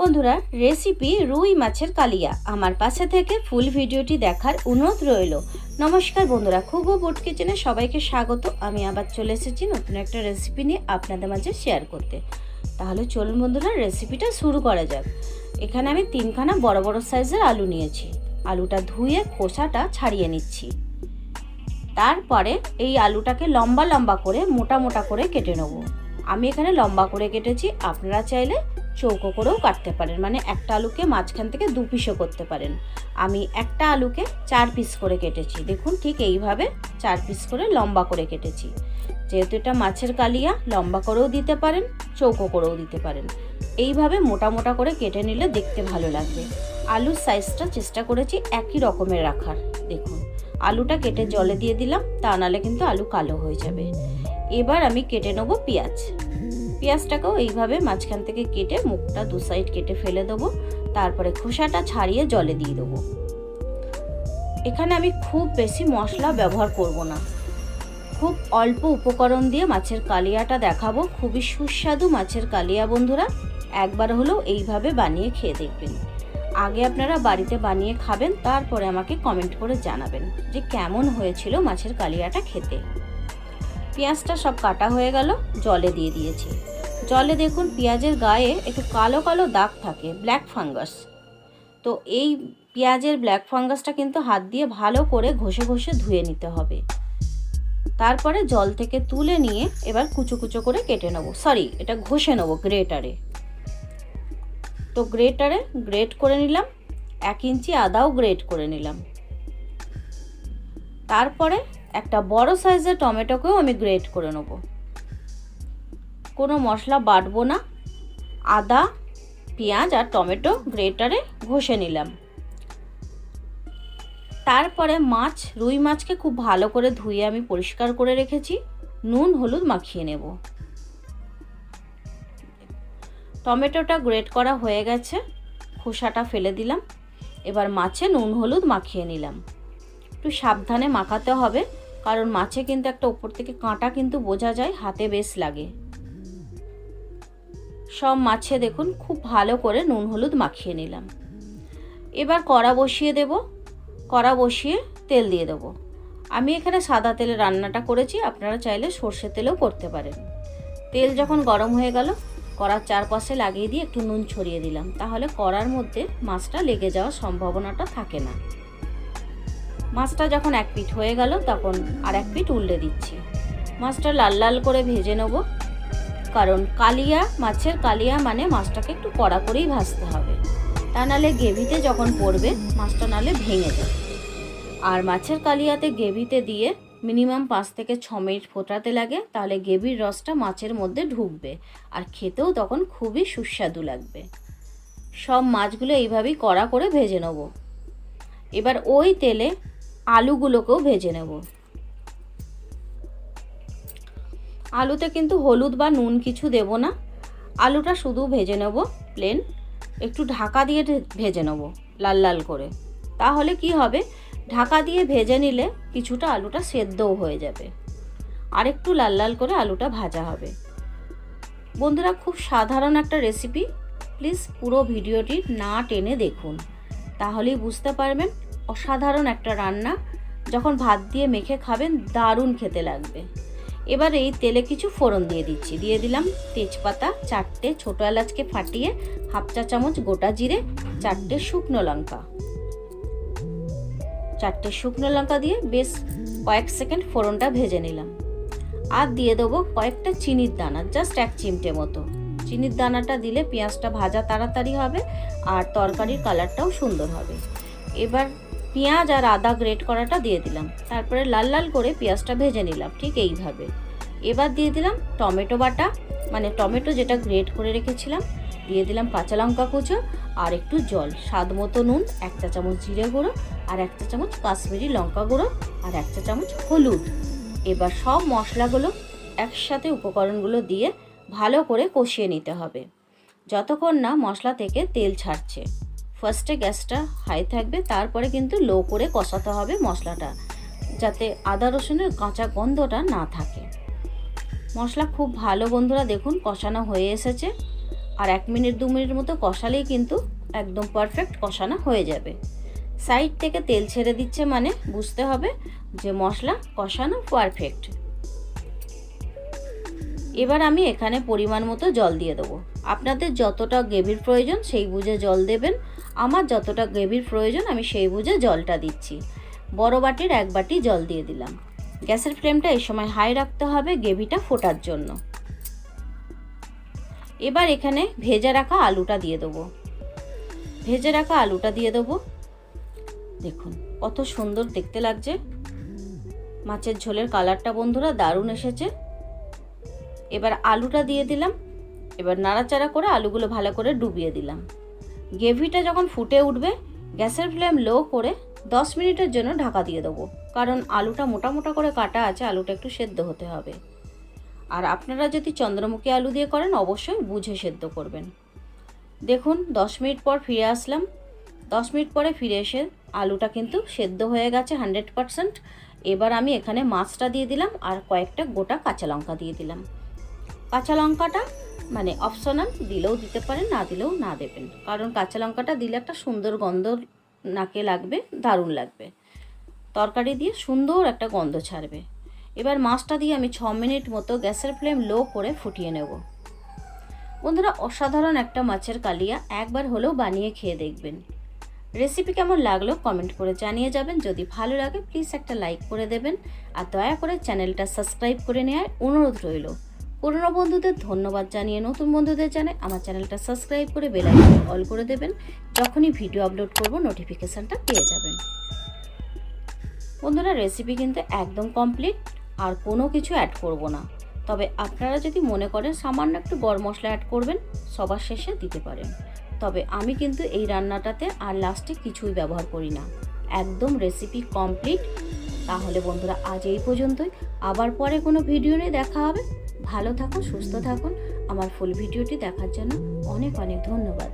বন্ধুরা রেসিপি রুই মাছের কালিয়া। আমার পাশে থেকে ফুল ভিডিওটি দেখার অনুরোধ রইল। নমস্কার বন্ধুরা খুব বুট কিচেনে সবাইকে স্বাগত। আমি আবার চলে এসেছি নতুন একটা রেসিপি নিয়ে আপনাদের মাঝে শেয়ার করতে। তাহলে চলুন বন্ধুরা রেসিপিটা শুরু করা যাক। এখানে আমি তিনখানা বড় বড় সাইজের আলু নিয়েছি। আলুটা ধুয়ে খোসাটা ছাড়িয়ে নিচ্ছি। তারপরে এই আলুটাকে লম্বা লম্বা করে মোটা মোটা করে কেটে নেব। আমি এখানে লম্বা করে কেটেছি, আপনারা চাইলে চৌকো করেও কাটতে পারেন। মানে একটা আলুকে মাঝখান থেকে দু পিসও করতে পারেন। আমি একটা আলুকে চার পিস করে কেটেছি। দেখুন ঠিক এইভাবে চার পিস করে লম্বা করে কেটেছি। যেহেতু এটা মাছের কালিয়া, লম্বা করেও দিতে পারেন, চৌকো করেও দিতে পারেন। এইভাবে মোটা মোটা করে কেটে নিলে দেখতে ভালো লাগবে। আলুর সাইজটা চেষ্টা করেছি একই রকমের রাখার। দেখুন, আলুটা কেটে জলে দিয়ে দিলাম, তা নাহলে কিন্তু আলু কালো হয়ে যাবে। এবার আমি কেটে নেব পেঁয়াজ। পেঁয়াজটাকেও এইভাবে মাঝখান থেকে কেটে মুখটা দু সাইড কেটে ফেলে দেবো। তারপরে খোসাটা ছাড়িয়ে জলে দিয়ে দেবো। এখানে আমি খুব বেশি মশলা ব্যবহার করব না। খুব অল্প উপকরণ দিয়ে মাছের কালিয়াটা দেখাবো। খুবই সুস্বাদু মাছের কালিয়া, বন্ধুরা। একবার হলেও এইভাবে বানিয়ে খেয়ে দেখবেন। আগে আপনারা বাড়িতে বানিয়ে খাবেন, তারপরে আমাকে কমেন্ট করে জানাবেন যে কেমন হয়েছিল মাছের কালিয়াটা খেতে। পেঁয়াজটা সব কাটা হয়ে গেল, জলে দিয়ে দিয়েছি। জলে দেখুন পেঁয়াজের গায়ে একটু কালো কালো দাগ থাকে ব্ল্যাক ফাঙ্গাস তো এই পেঁয়াজের ব্ল্যাক ফাঙ্গাসটা কিন্তু হাত দিয়ে ভালো করে ঘষে ঘষে ধুয়ে নিতে হবে। তারপরে জল থেকে তুলে নিয়ে এবার কুচো কুচো করে কেটে নেব। সরি এটা ঘষে নেব গ্রেটারে। তো গ্রেটারে গ্রেট করে নিলাম, এক ইঞ্চি আদাও গ্রেট করে নিলাম। তারপরে একটা বড় সাইজের টমেটোকেও আমি গ্রেট করে নেব। কোনো মশলা বাটবো না। আদা, পেঁয়াজ আর টমেটো গ্রেটারে ঘষে নিলাম। তারপরে মাছ, রুই মাছকে খুব ভালো করে ধুয়ে আমি পরিষ্কার করে রেখেছি। নুন, হলুদ মাখিয়ে নেব। টমেটোটা গ্রেট করা হয়ে গেছে। খোসাটা ফেলে দিলাম। এবার মাছে নুন, হলুদ মাখিয়ে নিলাম। একটু সাবধানে মাখাতে হবে। কারণ মাছে কিন্তু একটা উপর থেকে কাঁটা কিন্তু বোঝা যায়, হাতে বেশ লাগে। সব মাছে দেখুন, খুব ভালো করে নুন হলুদ মাখিয়ে নিলাম। এবার কড়া বসিয়ে দেব। কড়া বসিয়ে তেল দিয়ে দেবো। আমি এখানে সাদা তেলে রান্নাটা করেছি, আপনারা চাইলে সর্ষে তেলেও করতে পারেন। তেল যখন গরম হয়ে গেল, কড়ার চারপাশে লাগিয়ে দিয়ে একটু নুন ছড়িয়ে দিলাম। তাহলে কড়ার মধ্যে মাছটা লেগে যাওয়ার সম্ভাবনাটা থাকে না। মাছটা যখন এক পিঠ হয়ে গেল, তখন আর এক পিঠ উল্টে দিচ্ছি। মাছটা লাল লাল করে ভেজে নেব। কারণ কালিয়া, মাছের কালিয়া মানে মাছটাকে একটু কড়া করেই ভাজতে হবে। তা নাহলে গেভিতে যখন পড়বে, মাছটা নালে ভেঙে যাবে। আর মাছের কালিয়াতে গেভিতে দিয়ে মিনিমাম পাঁচ থেকে ছ মিনিট ফোটাতে লাগে, তাহলে গেভির রসটা মাছের মধ্যে ঢুকবে। আর খেতেও তখন খুবই সুস্বাদু লাগবে। সব মাছগুলো এইভাবেই কড়া করে ভেজে নেব। এবার ওই তেলে আলুগুলোকেও ভেজে নেব। আলুতে কিন্তু হলুদ বা নুন কিছু দেব না। আলুটা শুধু ভেজে নেব প্লেন একটু ঢাকা দিয়ে ভেজে নেব লাল লাল করে। তাহলে কি হবে? ঢাকা দিয়ে ভেজে নিলে কিছুটা আলুটা সেদ্ধও হয়ে যাবে। আর একটু লাল লাল করে আলুটা ভাজা হবে। বন্ধুরা, খুব সাধারণ একটা রেসিপি প্লিজ পুরো ভিডিওটি না টেনে দেখুন। তাহলেই বুঝতে পারবেন অসাধারণ একটা রান্না। যখন ভাত দিয়ে মেখে খাবেন, দারুণ খেতে লাগবে। এবার এই তেলে কিছু ফোড়ন দিয়ে দিচ্ছি। দিয়ে দিলাম তেজপাতা, চারটে ছোটো এলাচকে ফাটিয়ে হাফ চা চামচ গোটা জিরে, চারটে শুকনো লঙ্কা। চারটে শুকনো লঙ্কা দিয়ে বেশ কয়েক সেকেন্ড ফোড়নটা ভেজে নিলাম। আর দিয়ে দেবো কয়েকটা চিনির দানা, জাস্ট এক চিমটে মতো। চিনির দানাটা দিলে পেঁয়াজটা ভাজা তাড়াতাড়ি হবে আর তরকারির কালারটাও সুন্দর হবে। এবার পেঁয়াজ আর আদা গ্রেট করাটা দিয়ে দিলাম। তারপরে লাল লাল করে পেঁয়াজটা ভেজে নিলাম, ঠিক এইভাবে। এবার দিয়ে দিলাম টমেটো বাটা মানে টমেটো যেটা গ্রেট করে রেখেছিলাম, দিয়ে দিলাম কাঁচা লঙ্কা কুচো আর একটু জল, স্বাদ মতো নুন, এক চা চামচ জিরে গুঁড়ো আর এক চা চামচ কাশ্মীরি লঙ্কা গুঁড়ো আর এক চা চামচ হলুদ। এবার সব মশলাগুলো একসাথে উপকরণগুলো দিয়ে ভালো করে কষিয়ে নিতে হবে। যতক্ষণ না মশলা থেকে তেল ছাড়ছে। ফার্স্টে গ্যাসটা হাই থাকবে, তারপরে কিন্তু লো করে কষাতে হবে মশলাটা, যাতে আদা রসুনের কাঁচা গন্ধটা না থাকে। মশলা খুব ভালো বন্ধুরা দেখুন, কষানো হয়ে এসেছে। আর এক মিনিট, দু মিনিট মতো কষালেই কিন্তু একদম পারফেক্ট কষানো হয়ে যাবে। সাইড থেকে তেল ছেড়ে দিচ্ছে মানে বুঝতে হবে যে মশলা কষানো পারফেক্ট এবার আমি এখানে পরিমাণ মতো জল দিয়ে দেবো। আপনাদের যতটা গ্রেভির প্রয়োজন, সেই বুঝে জল দেবেন। আমার যতটা গ্রেভির প্রয়োজন, আমি সেই বুঝে জলটা দিচ্ছি। বড় বাটির এক বাটি জল দিয়ে দিলাম। গ্যাসের ফ্লেমটা এই সময় হাই রাখতে হবে গ্রেভিটা ফোটার জন্য। এবার এখানে ভেজে রাখা আলুটা দিয়ে দেবো। ভেজে রাখা আলুটা দিয়ে দেবো। দেখুন, কত সুন্দর দেখতে লাগছে। মাছের ঝোলের কালারটা বন্ধুরা দারুণ এসেছে। এবার আলুটা দিয়ে দিলাম। এবার নাড়াচাড়া করে আলুগুলো ভালো করে ডুবিয়ে দিলাম। গ্রেভিটা যখন ফুটে উঠবে, গ্যাসের ফ্লেম লো করে দশ মিনিটের জন্য ঢাকা দিয়ে দেবো। কারণ আলুটা মোটা মোটা করে কাটা আছে, আলুটা একটু সেদ্ধ হতে হবে। আর আপনারা যদি চন্দ্রমুখী আলু দিয়ে করেন, অবশ্যই বুঝে সেদ্ধ করবেন। দেখুন, দশ মিনিট পর ফিরে আসলাম। দশ মিনিট পরে ফিরে এসে আলুটা কিন্তু সেদ্ধ হয়ে গেছে হান্ড্রেড পারসেন্ট। এবার আমি এখানে মাছটা দিয়ে দিলাম আর কয়েকটা গোটা কাঁচা লঙ্কা দিয়ে দিলাম। কাঁচা লঙ্কাটা মানে অপশনাল দিলেও দিতে পারেন, না দিলেও না দেবেন। কারণ কাঁচা লঙ্কাটা দিলে একটা সুন্দর গন্ধ নাকে লাগবে, দারুণ লাগবে। তরকারি দিয়ে সুন্দর একটা গন্ধ ছাড়বে। এবার মাছটা দিয়ে আমি ছ মিনিট মতো গ্যাসের ফ্লেম লো করে ফুটিয়ে নেব। বন্ধুরা, অসাধারণ একটা মাছের কালিয়া একবার হলেও বানিয়ে খেয়ে দেখবেন। রেসিপি কেমন লাগল কমেন্ট করে জানিয়ে যাবেন। যদি ভালো লাগে, প্লিজ একটা লাইক করে দেবেন। আর দয়া করে চ্যানেলটা সাবস্ক্রাইব করে নেওয়ার অনুরোধ রইল। পুরনো বন্ধুদের ধন্যবাদ জানিয়ে নতুন বন্ধুদের জানাই আমার চ্যানেলটা সাবস্ক্রাইব করে বেল আইকন অল করে দেবেন। যখনই ভিডিও আপলোড করব নোটিফিকেশানটা পেয়ে যাবেন। বন্ধুরা রেসিপি কিন্তু একদম কমপ্লিট আর কোনো কিছু অ্যাড করব না। তবে আপনারা যদি মনে করেন সামান্য একটু গরম মশলা অ্যাড করবেন, সবার শেষে দিতে পারেন। তবে আমি কিন্তু এই রান্নাটাতে আর লাস্টে কিছুই ব্যবহার করি না। একদম রেসিপি কমপ্লিট তাহলে বন্ধুরা, আজ এই পর্যন্তই। আবার পরে কোনো ভিডিও নিয়ে দেখা হবে। ভালো থাকুন সুস্থ থাকুন। আমার ফুল ভিডিওটি দেখার জন্য অনেক অনেক ধন্যবাদ।